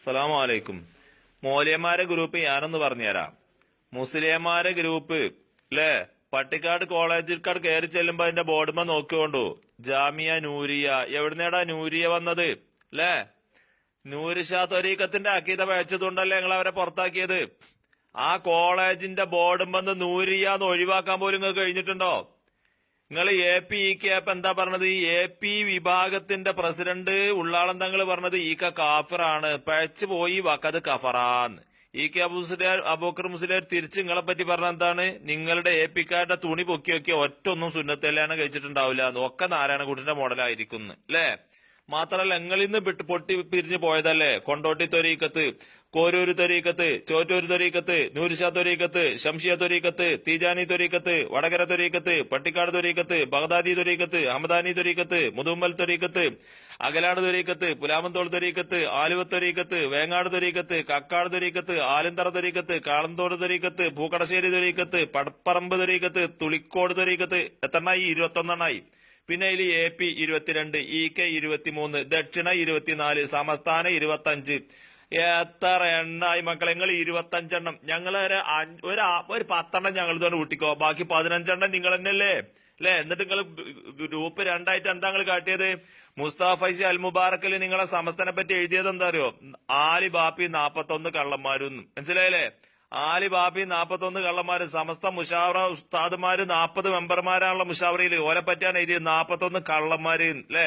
അസ്സലാമു അലൈക്കും മോലിയന്മാരെ ഗ്രൂപ്പ് ഞാനൊന്ന് പറഞ്ഞുതരാം. മുസ്ലിംമാരെ ഗ്രൂപ്പ് അല്ലേ പട്ടിക്കാട് കോളേജിൽക്കാട് കയറി ചെല്ലുമ്പോ അതിന്റെ ബോർഡുമ്പോ നോക്കിക്കൊണ്ടു ജാമിയ നൂരിയ. എവിടുന്നേടാ നൂരിയ വന്നത്? അല്ലേ നൂരിഷാ തൊരീക്കത്തിന്റെ അക്കീത വെച്ചതുകൊണ്ടല്ലേ ഞങ്ങൾ അവരെ പുറത്താക്കിയത്? ആ കോളേജിന്റെ ബോർഡും വന്ന് നൂരിയ എന്ന് ഒഴിവാക്കാൻ പോലും നിങ്ങൾക്ക് കഴിഞ്ഞിട്ടുണ്ടോ? നിങ്ങൾ എ പി ഇ കെ അപ്പൊ എന്താ പറഞ്ഞത്? എ പി വിഭാഗത്തിന്റെ പ്രസിഡന്റ് ഉള്ളാളം തങ്ങൾ പറഞ്ഞത് ഈ ക കാഫിറാണ്. പഴച്ചു പോയി വക്കത് കഫറാന്ന്. ഇ കെ അബു മുസ്ലിയാർ അബൂക്കർ മുസ്ലിയാർ തിരിച്ച് നിങ്ങളെ പറ്റി പറഞ്ഞ എന്താണ്? നിങ്ങളുടെ എ പിക്കാരുടെ തുണി പൊക്കി ഒക്കെ ഒറ്റ ഒന്നും സുന്നത്തല്ലാണ് കഴിച്ചിട്ടുണ്ടാവില്ല എന്ന്. നാരായണ കൂട്ടിന്റെ മോഡലായിരിക്കുന്നു അല്ലേ മാത്രല്ല നിങ്ങളിൽ നിന്ന് പൊട്ടി പിരിഞ്ഞു പോയതല്ലേ? കൊണ്ടോട്ടി തൊരീക്കത്ത് കോരൂര് തൊരീക്കത്ത് ചോറ്റൂര് തൊരീക്കത്ത് നൂരിഷ തൊരീക്കത്ത് ശംഷിയ തൊരീക്കത്ത് തീജാനി തൊരീക്കത്ത് വടകര തൊരീക്കത്ത് പട്ടിക്കാട് തൊരീക്കത്ത് ബഗ്ദാദി തൊരീക്കത്ത് ഹമദാനി തൊരീക്കത്ത് മുതുമ്മൽ തൊരീക്കത്ത് അകലാട് തൊരീക്കത്ത് പുലാമന്തോൾ തൊരീക്കത്ത് ആലുവ തൊരീക്കത്ത് വേങ്ങാട് തൊരീക്കത്ത് കക്കാട് തൊരീക്കത്ത് ആലന്തറ തൊരീക്കത്ത് കാളന്തോട് തൊരീക്കത്ത് പൂക്കടശ്ശേരി തൊരീക്കത്ത് പടപ്പറമ്പ് തൊരീക്കത്ത് തുളിക്കോട് തൊരീക്കത്ത് എത്രണ്ണായി? ഇരുപത്തൊന്നെണ്ണായി. പിന്നെ ഇതിൽ എ പി ഇരുപത്തിരണ്ട് ഇ കെ ഇരുപത്തിമൂന്ന് ദക്ഷിണ ഇരുപത്തിനാല് സമസ്ഥാന ഇരുപത്തഞ്ച്. എത്ര എണ്ണായി മക്കളെ? നിങ്ങൾ ഇരുപത്തഞ്ചെണ്ണം. ഞങ്ങൾ ഒരു ഒരു പത്തെണ്ണം ഞങ്ങൾ ഇതുകൊണ്ട് കൂട്ടിക്കോ. ബാക്കി പതിനഞ്ചെണ്ണം നിങ്ങൾ തന്നെയല്ലേ? അല്ലേ? എന്നിട്ട് നിങ്ങൾ ഗ്രൂപ്പ് രണ്ടായിട്ട് എന്താ നിങ്ങൾ കാട്ടിയത്? മുസ്താഫൈസി അൽ മുബാറക്കിൽ നിങ്ങളെ സമസ്തനെ പറ്റി എഴുതിയത് എന്താ അറിയോ? ആലി ബാപ്പി നാപ്പത്തൊന്ന് കള്ളന്മാരും. മനസ്സിലായില്ലേ? ആലി ബാബി നാപ്പത്തൊന്ന് കള്ളന്മാര് സമസ്ത മുഷാവറ ഉസ്താദുമാര് നാപ്പത് മെമ്പർമാരാണുള്ള മുഷാവറയിൽ. ഓരെ പറ്റിയാണ് എഴുതിയത് നാപ്പത്തൊന്ന് കള്ളന്മാര് അല്ലെ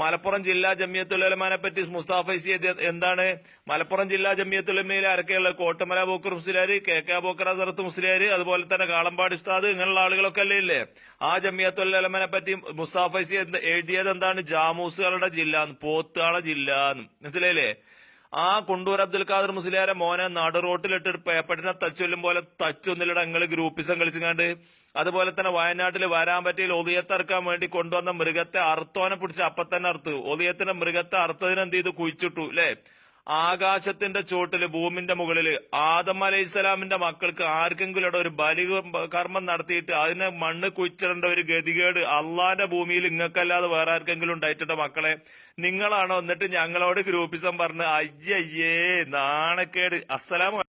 മലപ്പുറം ജില്ലാ ജമിയത്തുലമാനെ പറ്റി മുസ്താഫൈസി എന്താണ്? മലപ്പുറം ജില്ലാ ജമിയത്തുലമയിൽ ആരൊക്കെയുള്ള കോട്ടമല ബോക്കർ മുസ്ലിയാർ കെ കെ ബോക്കർ അസറത്ത് മുസ്ലിയാർ അതുപോലെ തന്നെ കാളമ്പാട് ഉസ്താദ് ഇങ്ങനെയുള്ള ആളുകളൊക്കെ അല്ലേ ഇല്ലേ? ആ ജമിയത്തുലമനെ പറ്റി മുസ്താഫൈസി എഴുതിയത് എന്താണ്? ജാമൂസുകളുടെ ജില്ല പോത്തുകാള ജില്ല മനസ്സിലായില്ലേ? ആ കുണ്ടൂർ അബ്ദുൽ ഖാദർ മുസ്ലിയാരെ മോനെ നടു റോട്ടിലിട്ട് പേപ്പറ്റിനെ തച്ചൊല്ലും പോലെ തച്ചൊന്നിലിട നിങ്ങൾ ഗ്രൂപ്പിസം കളിച്ചുകൊണ്ട് അതുപോലെ തന്നെ വയനാട്ടിൽ വരാൻ പറ്റിയ ഒതിയത്തറക്കാൻ വേണ്ടി കൊണ്ടുവന്ന മൃഗത്തെ അറുത്തോനെ പിടിച്ച് അപ്പത്തന്നെ അറുത്ത്. ഒതിയത്തിന്റെ മൃഗത്തെ അറുത്തതിനെന്ത് ചെയ്തു? കുഴിച്ചിട്ടു അല്ലെ ആകാശത്തിന്റെ ചോട്ടിൽ ഭൂമിന്റെ മുകളിൽ ആദം അലൈഹിസ്സലാമിന്റെ മക്കൾക്ക് ആർക്കെങ്കിലും ഇവിടെ ഒരു ബലി കർമ്മം നടത്തിയിട്ട് അതിനെ മണ്ണ് കുഴിച്ചിടേണ്ട ഒരു ഗതികേട് അള്ളാന്റെ ഭൂമിയിൽ ഇങ്ങക്കല്ലാതെ വേറെ ആർക്കെങ്കിലും ഉണ്ടായിട്ടുണ്ട് മക്കളെ? നിങ്ങളാണോ? എന്നിട്ട് ഞങ്ങളോട് ഗ്രൂപ്പിസം പറഞ്ഞ് അയ്യയ്യേ നാണക്കേട്. അസ്സലാമു